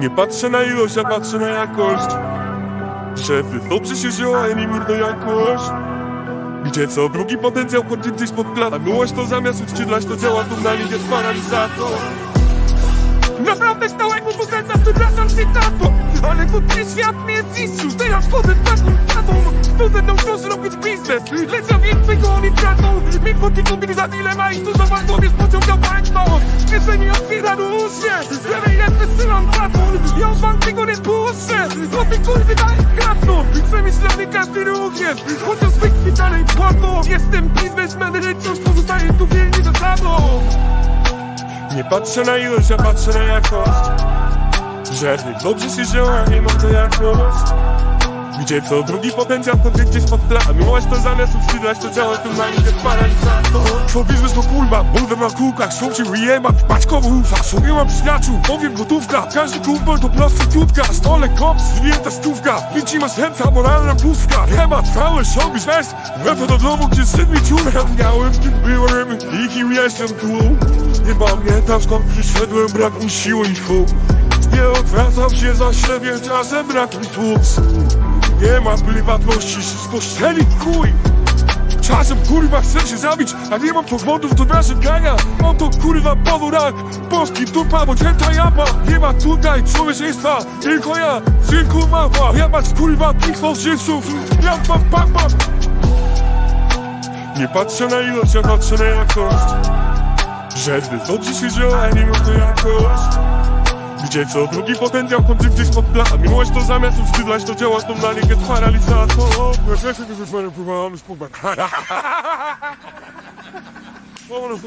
Nie patrzę na ilość, a patrzę na jakość. Szefy, dobrze się żyło, a nie mierno jakość. Gdzie co, drugi potencjał chodzi gdzieś pod klatą? Miłość to zamiast uczciedlać, to działa tu na jest paralizator. Naprawdę stałego bogaca, przepraszam się tato. Ale nie świat mnie zniszczył. Teraz chodzę taką tatą. Kto ze mną chce robić biznes. Lecz ja więcej go oni tracą Mi chodzi tu za dilema i tu za walką jest pociągał państwo kurwy dalej kradną Przemyślany każdy ruch jest. Chociaż zwykli dalej płatą Jestem biznesmen, lecz wciąż pozostaję tu wierny za sobą Nie patrzę na ilość, a patrzę na jakość. Żerny, dobrze się żyło, a nie mierno jakość Gdzie co, drugi potencjał chodzi gdzieś pod klatą Miłość to zamiast uczciedlać, to działa tu na jest paralizator To biznes to kurwa, bulwer na kółkach Szumcie wyjebać, paczkowo ufa Sobie mam przyjaciół, powiem gotówka Każdy kumpel to prostytutka. Stole kops, zwinięta stówka. Bici ma serca, moralna pustka. Temat, cały showbiz fest. Wracam do domu, gdzie syn mi ciurę Miałem kim byłem i kim jestem tu. Nie pamiętam skąd przyszedłem, brak mi siły i chłop. Nie odwracam się za siebie, czasem brak mi tłuc Nie ma prywatności, spuszczeni w chuj. Czasem kurwa chcę się zabić, a nie mam powodów do narzekania Mam to kurwa powód Polski dupa, bo cięta japa? Nie ma tutaj człowieczeństwa, tylko ja. Tylko mapa, ja mać kurwa tych fałszywców Ja mam pam pam Nie patrzę na ilość, ja patrzę na jakość. Żerny, dobrze się a nie mam to jakość gdzie co, drugi potencjał chodzi gdzieś pod blachą Miłość to zamiast uwstydlać, to działa to na jest paralizator Ja się już próbowałem. Spróbować